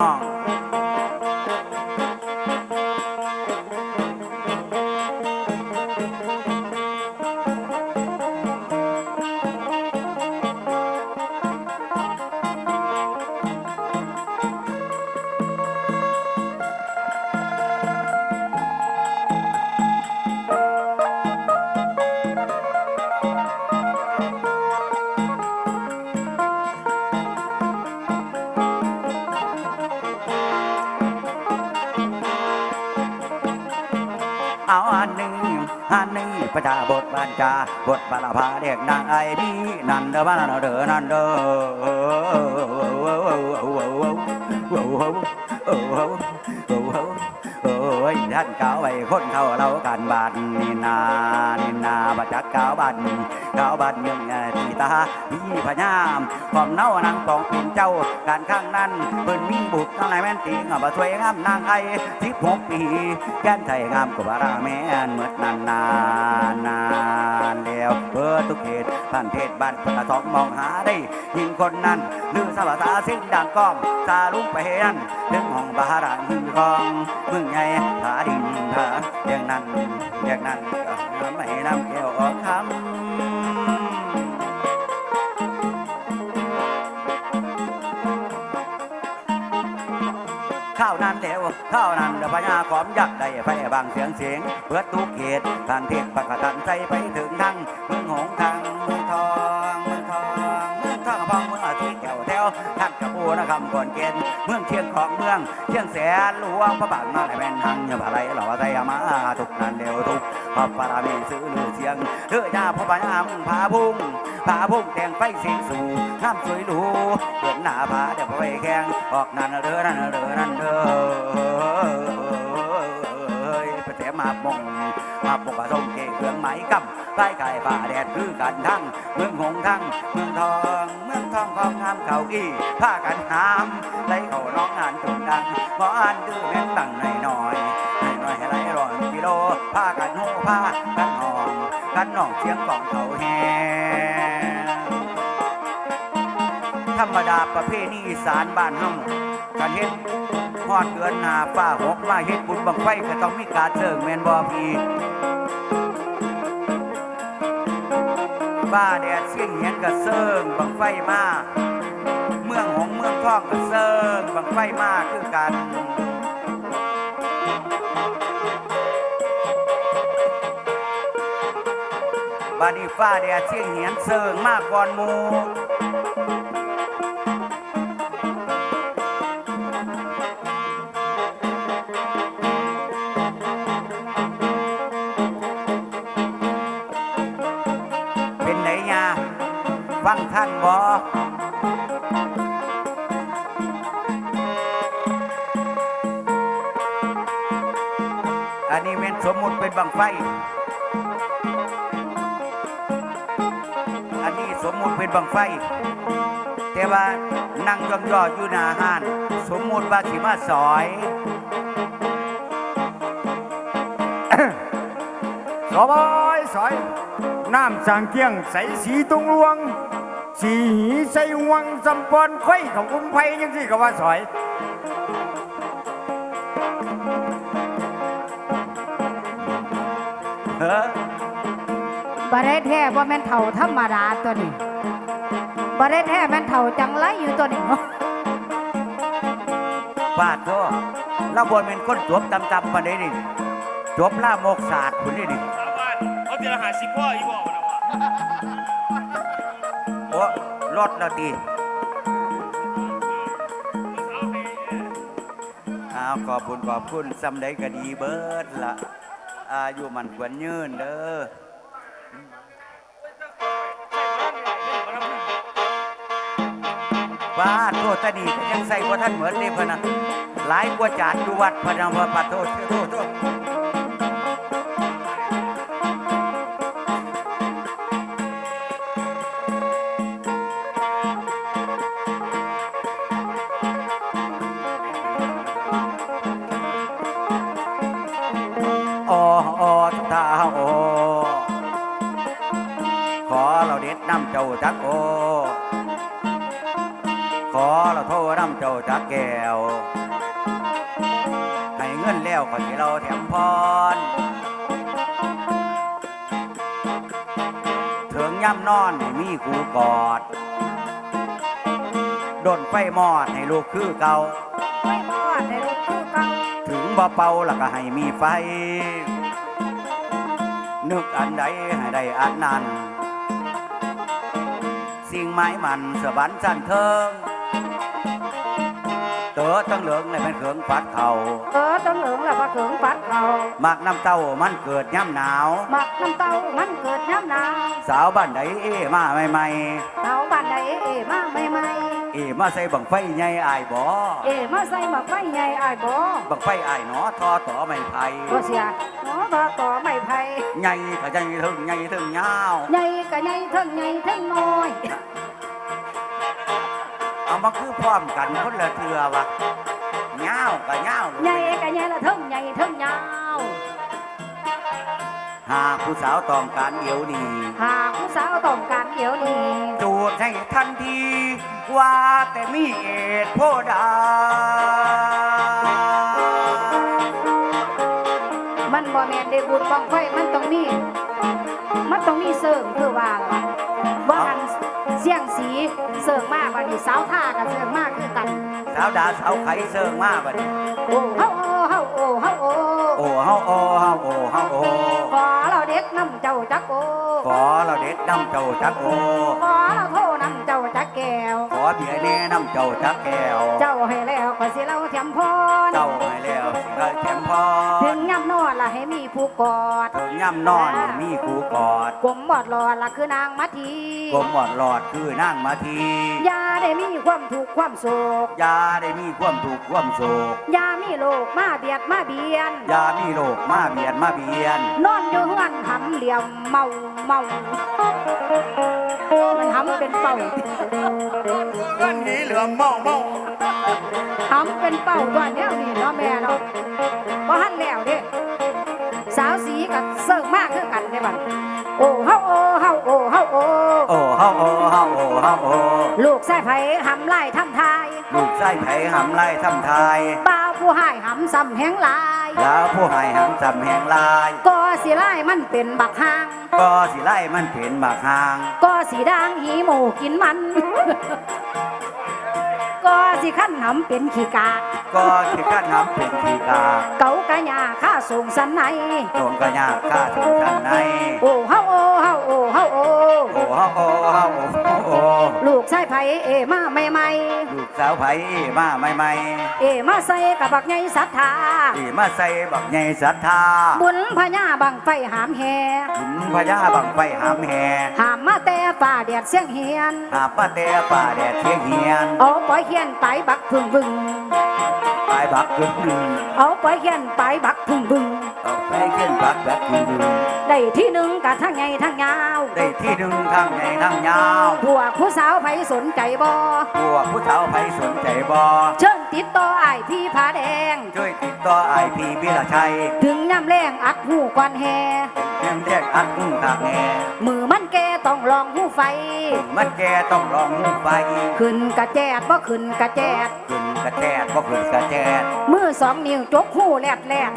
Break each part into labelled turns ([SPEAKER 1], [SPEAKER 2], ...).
[SPEAKER 1] 啊。 อันหนึ่งอันนี้ประจาบทบานจาบทบาลพาเด็กนางไอ้พี่นันเดอบ้านเดอนันเดอโอ้ยท่านเก่าไอ้คนเขาเรากันบานนี่นานี่นาบัจักเก่าบันเก่าบันยังไงที่ตาพี่พญามความเน่านางปองเป็นเจ้า การข้างนั้นเพิ่นมีบุตรทั้งหลายแม่นติงอะบ่สวยงามนางไอ้สิบหกปีแก้นไทยงามกว่าราแม่นเมื่อนานนานนานแล้วเพื่อทุกเขตท่านเทศบ้านพุทธทองมองหาได้ ยินคนนั้นลือสารตาสิ้นดังก้องซาลุงไปเห็นถึงห้องบารังคองมึงไงผาดินผาอย่างนั้นอย่างนั้นก็ไม่นำแก้วออกคำ เดียวข้านั้นเดยวพญาขอมยักษ์ได้ไปบางเสียงเสียงเพื่อทุกเขตทานเทศประกาศใจไปถึงทั้งเมืองหงส์ทางเมืองทองเมืองทองเมืองทองพองเมืองอาทิตย์แถวแถวท่านกระบูนะครับก่อนเกณฑ์เมืองเชียงของเมืองเชียงแสนหลวงพระบางนาแม่นหังอย่าอะไรหล่อใจมาทุกนั้นเดียวทุกพระปรามีซื้อลือเสียงเลือยาพระพญาพาพุ่ง ตาพุ่งแต่งไฟสีสูงน้ำสวยหรูเดินหน้าผาเดี๋ยวไปแข่งออกนั่นเด้อนั่นเด้อนั่นเด้อไปแถมมาบงมาบงกระทงเกเครื่องไหมกำใต้ไก่ป่าแดดคือกันทั้งเมืองหงทั้งเมืองทอง ทองของงามเก่าอี้ผ้ากันหามไหลเขาน้องงานจนดังขออ่านดื้อแม่นตั้งหน่อยหน่อยหน่อยให้ไหลร้อนกิโลผ้ากันโหผ้ากันหอมกันหนองเสียงของเขาแฮธรรมดาประเพณีอีสานบ้านเฮาการเฮ็ดฮอดเดือนหนาฟ้าหกมาเฮ็ดบุญบังไฟก็ต้องมีการเชิงแมนบ่พี่ บ้าแดดเสียงเหียนก็เซิงบังไฟมาเมืองหงเมืองทองก็เซิงบังไฟมาคือกันบานี้ฟ้าแดดเสียงเหียนเซิงมากก่อนมู สมมุติเป็นบังไฟ อันนี้สมมุติเป็นบังไฟ แต่ว่านั่งย่องย่ออยู่หน้าห้าน สมมุติว่าสิมาสอย
[SPEAKER 2] สบายสอยน้ำสางเกี้ยงใสสีตรงลวง สีหีใส่วังสำปอนไข่ของอุ้มไผ่ยังสิก็ว่าสอย
[SPEAKER 1] เฮ้อ
[SPEAKER 3] บาได้แท้บ่แม่นเท่าธรรมดาตัวนี้บาได้แท้แม่นเท่าจังไรอยู่ตัวนี้
[SPEAKER 1] บาดโทเราบนเป็นคนจบตำๆมาได้นี่จบล่ามกศาสตร์คุณนี่นี่
[SPEAKER 4] สามวันเขาเจรหาสิพ่ออีบอกนะวะ
[SPEAKER 1] โอ้รถเราตี
[SPEAKER 4] เอาให้
[SPEAKER 1] อ้าวขอบคุณขอบคุณสำได้ก็ดีเบิดละ อายุมันกวนยืนเด้อบาโทษตาดีก็ยังใส่ว่าท่านเหมือนเลยพะนะหลายกว่าจานอยู่วัดพะนะว่าปัดโทษโทษโทษ ขอเราเด็ดน้ำเจ้าจักโอ ขอเราโทษน้ำเจ้าจักแก้วแล้วขอสิเราแถมพรถึงย่ำนอนให้มีกูกอดโดนไฟมอดให้ลูกคือเก่า
[SPEAKER 3] ไม่มอดในลูกคือเก่า
[SPEAKER 1] ถึงบ่เป่าแล้วก็ให้มีไฟ นึกอันใดให้ได้อันนั้น สิ่งไม้มันสวรรค์สั่นเทิงเต๋อตั้งเหลืองในเป็นเขืองฟัดเขา
[SPEAKER 3] เออต้องเหลืองแล้วมาเขิงปัดเขา
[SPEAKER 1] มักน้ำเต้ามันเกิดย่ำหนาว
[SPEAKER 3] มักน้ำเต้ามันเกิดน้ำหนาว
[SPEAKER 1] สาวบ้านใดเอมาใหม่
[SPEAKER 3] เต้าบ้านใดเอ๋มาใหม่
[SPEAKER 1] ๆเอมาใส่บังไฟใหญ่อายบ่
[SPEAKER 3] ๆเอ๋มาใส่หมักไฟใหญ่อายบ่
[SPEAKER 1] บังไฟอายหนอทอต่อไม่ไผ่
[SPEAKER 3] บ่เสียหมอต่อต่อไม่ไผ่
[SPEAKER 1] ใหญ่ก็ใหญ่ถึงใหญ่ถึงยาว
[SPEAKER 3] ใหญ่ก็ใหญ่ เท่งใหญ่เท่งน้อย
[SPEAKER 1] เอามาคือพร้อมกันคนละเทือวะยาวก็ยาว
[SPEAKER 3] ใหญ่ก็ใหญ่ละเท่งใหญ่เท่งยาว
[SPEAKER 1] หากผู้สาวต้องการเอวนี่
[SPEAKER 3] หากผู้สาวต้องการเดี๋ยวนี้
[SPEAKER 1] จูดให้ทันทีว่าแต่มีเอตโพดา
[SPEAKER 3] มันบ่แม่นได้บุญบังไฟมันต้องมี มันต้องมีเสริมคือว่าล่ะบ่หันเสีย งสีเสริมมากบัดนี้สาวท่ากับเสริมมากคือกัน
[SPEAKER 1] สาวดาสาวไข่เซิงมาบัดนี้
[SPEAKER 3] โอ้เฮาโอ้เฮาโอ้เฮาโอ้
[SPEAKER 1] โอ้เฮาโอเฮาโอเฮาโอ
[SPEAKER 3] ขอเราเด็กน้ำเจ้าจักโอ้
[SPEAKER 1] ขอเราเด็ดน้ำเจ้าจักโอ
[SPEAKER 3] ขอเราโทน้ำเจ้าจักแก้ว
[SPEAKER 1] ขอเบียร์แน่น้ำเจ้าจักแก้ว
[SPEAKER 3] เจ้าให้แล้วก็สิเราเทียมพร
[SPEAKER 1] เจ้าให้แล้วสิได้แถมพอ
[SPEAKER 3] ถึงย่ำนอนละ ให้มีผู้กอด
[SPEAKER 1] ถึงย่ำนอนมีครูกอด
[SPEAKER 3] กลมบอดหลอดละคือนางมัที
[SPEAKER 1] กลมหมอดหลอดคือนั่งมาที
[SPEAKER 3] ยาได้มีความถูกข์ความโศก
[SPEAKER 1] ยาได้มีความถูกข์ความโศก
[SPEAKER 3] ยามีโลกมาเบียดมาเบียน
[SPEAKER 1] ยามีโรคมาเบียดมาเบียน
[SPEAKER 3] นอนอยู่เฮือนหำเหลี่ยมเมาเมามันหำเป็นเป่า
[SPEAKER 2] เงินหนีเหลืองเมาเมา
[SPEAKER 3] หำเป็นเป่าตัวเนี้ยนี่เนาะแม่เนาะบ่หันแล้วเด้ สาวสีกับเสิร์ฟมากคือกันเด้บัดโอ้เฮาโอ้เฮาโอ้เฮาโอ้
[SPEAKER 1] โอ้เฮาโอเฮาโอเฮาโอ
[SPEAKER 3] ลูกแส่ไผหำไล่ทำทาย
[SPEAKER 1] ลูกไส้ไผ่หำไล่ทำทาย
[SPEAKER 3] บ่าวผู้ให้หำซ้ำแหงหลาย
[SPEAKER 1] ยาผู้ให้หำจำแหงลาย
[SPEAKER 3] ก็สิไล่มันเป็นบักหาง
[SPEAKER 1] ก็สิไล่มันเป็นบากหาง
[SPEAKER 3] ก็สีด่างหีหมูกินมัน ก็สิขั้นหำเป็นขี้กาก
[SPEAKER 1] ก็ขี้ข้านหำเป็นขี้กา
[SPEAKER 3] เก๋ากะยาข้าส่งสันไหน
[SPEAKER 1] ตรงกระยาข้าถึงทันใน
[SPEAKER 3] โอ้เฮาโอ้เฮาโอ้เฮาโอ้
[SPEAKER 1] โอ้เฮาโอเฮาโอโอ
[SPEAKER 3] ลูกชายไผเอมาใหม่
[SPEAKER 1] ลูกสาวไผ่มาใหม่
[SPEAKER 3] ๆเอมาใส่กับบักใหญ่ศรัทธา
[SPEAKER 1] ๆที่มาใส่บักใหญ่ศรัทธา
[SPEAKER 3] บุญพญาบังไฟหามแฮ
[SPEAKER 1] ขุนพญาบังไฟหามแห่
[SPEAKER 3] หามมาแต่ ฝ่าแดดเสียงเฮียน
[SPEAKER 1] หาป้าแต่ป่าแดดเทียงเฮียน
[SPEAKER 3] เอาปล่อยเฮียนไปบักพึ่งบึง
[SPEAKER 1] ปลายบักกึ่งหนึ่ง
[SPEAKER 3] เอาปล่อยเฮียนไปบักพึ่งบึง
[SPEAKER 1] เอาไปเขียนบักแบบกึ่งหนึ่ง
[SPEAKER 3] ได้ที่หนึ่งกะทั้งใหญ่ทั้งยาว
[SPEAKER 1] ได้ที่หนึ่งทั้งใหญ่ทั้งยาว
[SPEAKER 3] พวกผู้สาวไผสนใจบ่
[SPEAKER 1] พวกผู้สาวไผสนใจบ่
[SPEAKER 3] เชิญติดต่อไอ้ายพี่ผาแดง
[SPEAKER 1] ช่วยติดต่อไอพีพิรชัย
[SPEAKER 3] ถึงย่ำแรงอัดหูกวนแฮ
[SPEAKER 1] เรียมเรียกอัดหุ้งตากแง
[SPEAKER 3] มือมันแก ต้องลองหูไฟ
[SPEAKER 1] มันแกต้องลองหูไฟ
[SPEAKER 3] ขึ้นกระแจดบ่ขึ้นกระแจด
[SPEAKER 1] ขึ้นกระแทกบ่ขึ้นกระแทก
[SPEAKER 3] มือสองนิ้วจกหูแลดแลด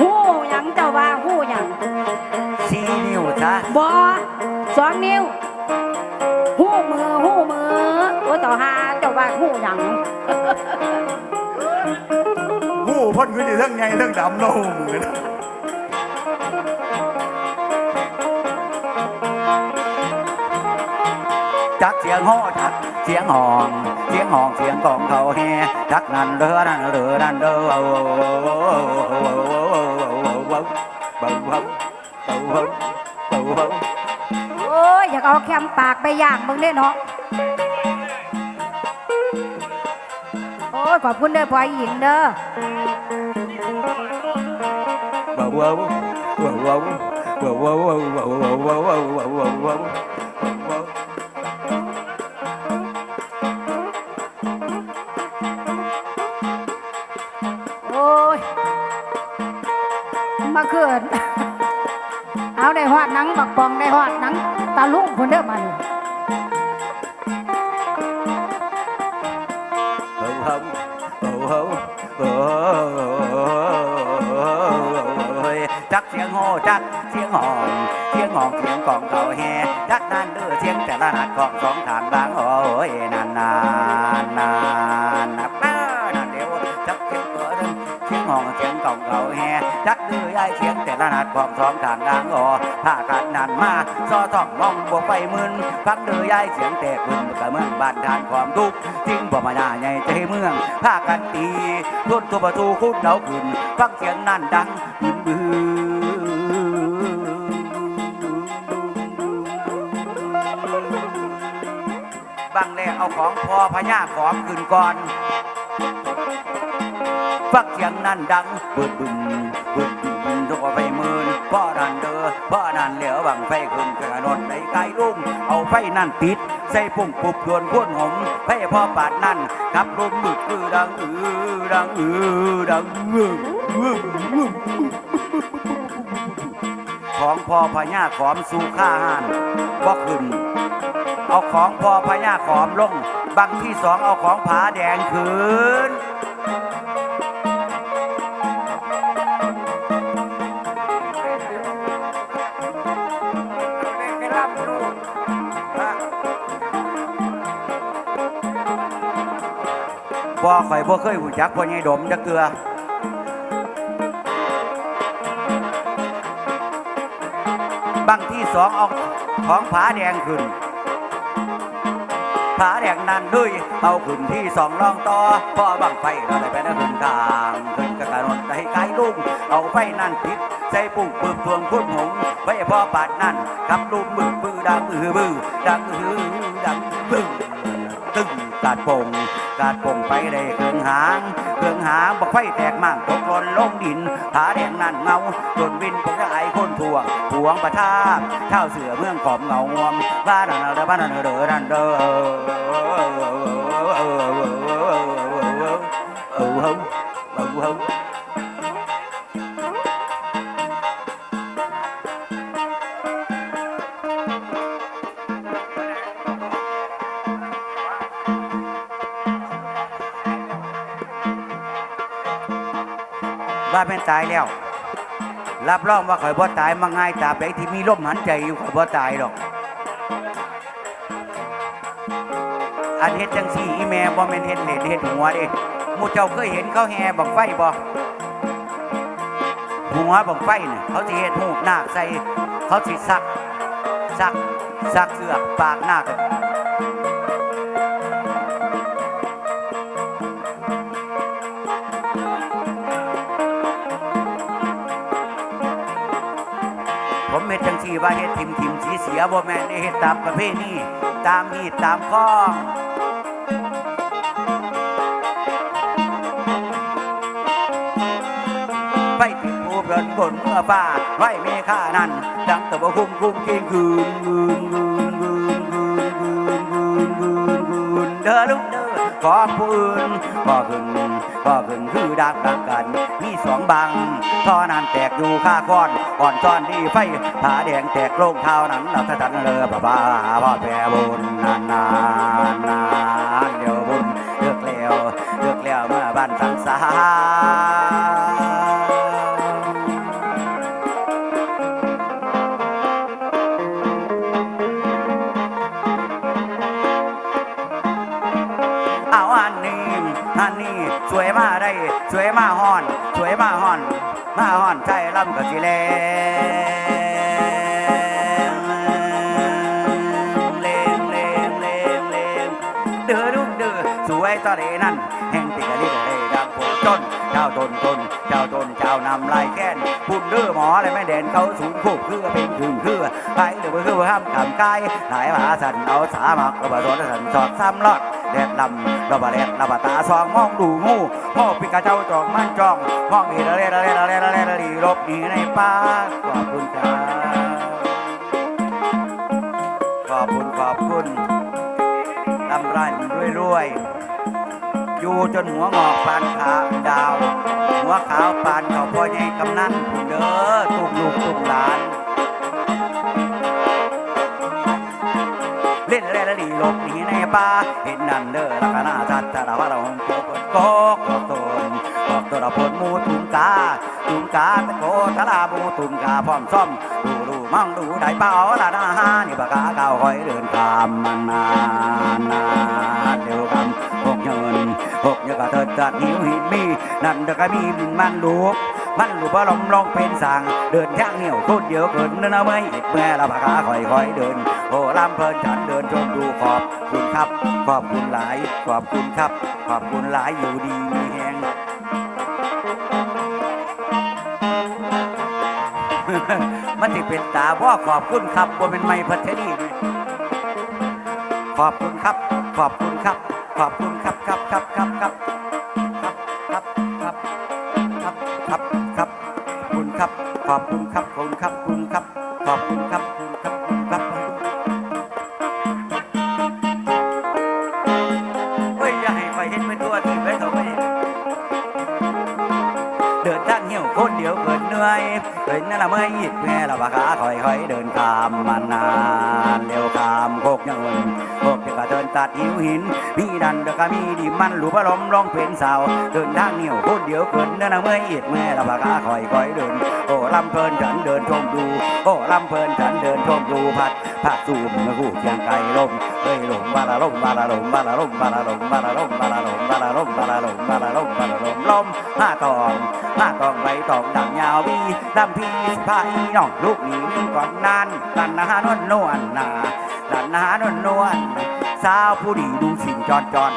[SPEAKER 3] หูหยังเจ้าว่าหูหยัง
[SPEAKER 1] สี่นิ้วซะ
[SPEAKER 3] บ่สองนิ้วหูมือหูมือโอ้ต่อหาเจ้าว่าหูหยัง
[SPEAKER 2] หูพ่นขึ้นอยู่เรื่องไงเรื่องดำโน่มือนะ
[SPEAKER 1] จักเสียงฮ้อจักเสียงห้อง เสียงห้องเสียงของเขาแฮจักนั่นเด้อนั่นเด้อนั่นเด้อเบาเบาเบาเบาเบาเบา
[SPEAKER 3] โอ้ยอยากเอาแคมปากไปย่างมึงเด้เนาะโอ้ยขอบคุณเด้อพ่อหญิงเด้อ
[SPEAKER 1] เบาเบาเบาเบาเบาเบาเบาเบาเบาเบาเบาเบาเบาเบา
[SPEAKER 3] งบักปองได้หอดหนังตาลุงคนเด้อมัน
[SPEAKER 1] เบาเบาเบาเบาโหโอ้ยจักเสียงโหจักเสียงหองเสียงหองเสียงกองเก่าแฮจักนั่นเด้อเสียงแต่ละนัดของสองทางดังโอ้ยนานนานนานนับเด้อนานเดียวจักเสียงตัวเดิมเสียงหองเสียงกองเก่าแฮจักดื้อ ยายเสียงแต่ละนัดของสองทางดังอถ้ากันนานมาซอต้องมองบวกไปมึนฟังดื้อยายเสียงแตกมึนกะเมืองบ้านทานความทุกข์จริงบ่มาหน้าใหญ่ใจเมืองพากันตีทุ่นตัวประตูคุ้นเดาขึ้นฟังเสียงนั่นดังบึนบืบังแลเอาของพอพญาของขึ้นก่อนฟักเสียงนั่นดังบึดบึน วังไฟขึ้นกระโดในไกลลุ่มเอาไฟนั่นติด ใส่ปุ่มปุบโยนพ่นหอมไฟพ่อปาดนั่นกับลมบึกคือดังอือดังอือดังอืออืออือของพ่อพญาขอมสู่ข้าหานบ่ขึ้นเอาของพ่อพญาขอมลงบังที่สองเอาของผาแดงขึ้น บ่ข่อยบ่เคยหูจักพ่อใหญ่ดมจักเตือบังที่สองเอาของผาแดงขึ้นผาแดงนั่นด้วยเอาขึ้นที่สองรองต่อพ่อบังไฟเราได้ไปนะขึ้นกลางขึ้นกระกระนนให้ไกลลุ่มเอาไฟนั่นติดใส่ปุ่งปึกทวงพุ่นหงไว้พ่อปาดนั่นกับลุ่มมือปือดังอือบือดังอือดังปึ้ง กาดโป่งกาดโป่งไปได้เครื่องหางเครื่องหางบอกไฟแตกมั่งตกหล่นลงดินผาแดงนั่นเงาจนวินผมจะไอคนทวงทวงประทาบเท่าเสือเมืองขอมเงางวมบ้านนั่นเด้อบ้านนั่นเด้อนั่นเด้อเออเฮาเออเฮา ว่าเป็นตายแล้ว รับรองว่าข่อยบ่ตายมาง่ายตาบใดที่มีลมหันใจอยู่ข่อยบ่ตายหรอก อันเฮ็ดจังซี่อีแม่บ่แม่นเฮ็ดเล่นเฮ็ดหัวเด้หมู่เจ้าเคยเห็นเขาแห่บังไฟบ่หัวบังไฟน่ะเขาสิเฮ็ดหูปนาใส่เขาสิซักซักซักเสือกปากหนาคผ ว่าเฮ็ดทิมทิมชีเสียบ่แม่นเฮ็ดตามประเพณีตามหีดตามข้องไปถึงภูเพลินบนเมื่อป้าไว้เมฆานั่นดังตะบะคุ้มคุ้มกินคืนคืนคืนคืนคืนคืนคืนเด้อลุง เด้อขอผู้อื่นก็ขึ้นก็ขึ้นคือดักดังกัน มีสองบังท่อนั้นแตกอยู่ข้าค้อนก่อนจอนดีไฟผาแดงแตกโลงเท้านั้นเราสะดันเลือบ่บ้าพ่แปรบุญนานนานนานเดี๋ยวบุญเลือกแล้วเลือกแล้วเมื่อบ้านสังสาร แลงเลงเลงเลงเลงเดือดุเดือสวยตอเรนั่นแห่งติกะลิกะเลดังโผจนเจ้าตนตนเจ้าตนเจ้านำลายแค้นพุ่นเด้อหมอเลยแม่เด่นเขาสูงคูบคือเป็นถึงคือไปเดี๋ยวคือห้ามกำกายหลายมหาสันเอาสามักกระบะรถสันสอดซ้ำรอด แดดลำระบะแดดระบะตาซองมองดูงูพ่อปิกาเจ้าจองมันจองมองอีระเรระเรระเรระเรระลีรบหนีในป่าขอบคุณครับขอบคุณขอบคุณลำไรรวยรวยอยู่จนหัวงอกปานขาดาว หัวขาวปานเขาพ่อใหญ่กำนันเด้อตุกลูกตุกหลาน เล่นแร่ละลีหลบหนีในบาเห็นนั่นเด้อละกนาชัดจะละว่าเราหงโกกโกกกตนกอกตัวละพลมูตุมกาตุมกาตะโกทะลาบูตุมกาพร้อมซ่อมดูดูมั่งดูได้เปล่าละนาฮานี่ปากกาเก่าคอยเดินตามมันานนานเดียวคำหกเงินหกเงินก็เถิดจัดหิวหินมีนั่นเด้อก็มีบินมันลูก มันลูกบ่ลมลองเป็นสั่งเดินทางเหี่ยวคนเดียวเกินเนื้อไม่อิดแม่ละปากกาคอยคอยเดินโอ้ลำเพลินฉันเดินชมดูขอบคุณครับ ขอบคุณหลาย ขอบคุณครับ ขอบคุณหลายอยู่ดีมีแหงมันที่เป็นตาว่าขอบคุณครับว่าเป็นไม่พัทนี่ขอบคุณครับ ขอบคุณครับ ขอบคุณครับครับครับครับครับ ขอบคุณครับ ละเมื่อยิดแม่ละบาขาค่อยคอยเดินข้ามมานานเร็วข้ามโคกเงินโคกจะกระเดินตัดหิวหิน มีดันเดกะมีดิมันหลูบลมร้องเป็นสาวเดินทางเหนียวคนเดียวเกินนั่นละเมื่อยิดแม่ละบาขาค่อยคอยเดินโอ้ลำเพลินฉันเดินชมดูโอ้ลำเพลินฉันเดินชมดูพัดพัดสูมเมื่อคู่เคียงไกลลมเอ้ยลมบาลาลมบาลาลมบาลาลมบาลาลมบาลาลมบาลาลมบาลาลมบาลาลมบาลาลมบาลาลมลมห้าตอง ห้าตองใบตองดังยาววีดำพีสิพายน้องลูกนี้นึงก่อนนานลันนานวลนวลนาลันนานวลนวลสาวผู้ดีดูสินจอนจอน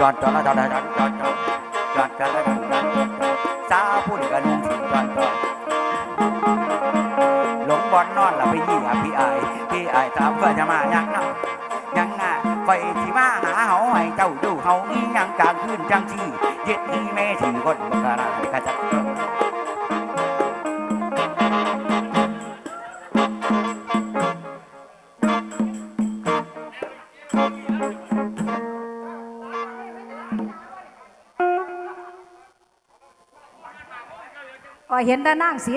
[SPEAKER 1] จอนจอนจอนจอนจอนจอนจอนจอนจอนจอนสาวผู้ดีก็ดูสินจอนจอนหลงบอลนอนแล้วไปยี่อพี่ไอพี่ไอถามว่าจะมายังนะยังน่ะไฟที่มาหาเฮาให้เจ้าดูเฮาอีหยังกลางคืนจังที่เย็ดอีแม่ถึงคนบักราที่กระจัด
[SPEAKER 3] เห็นแต่นางสี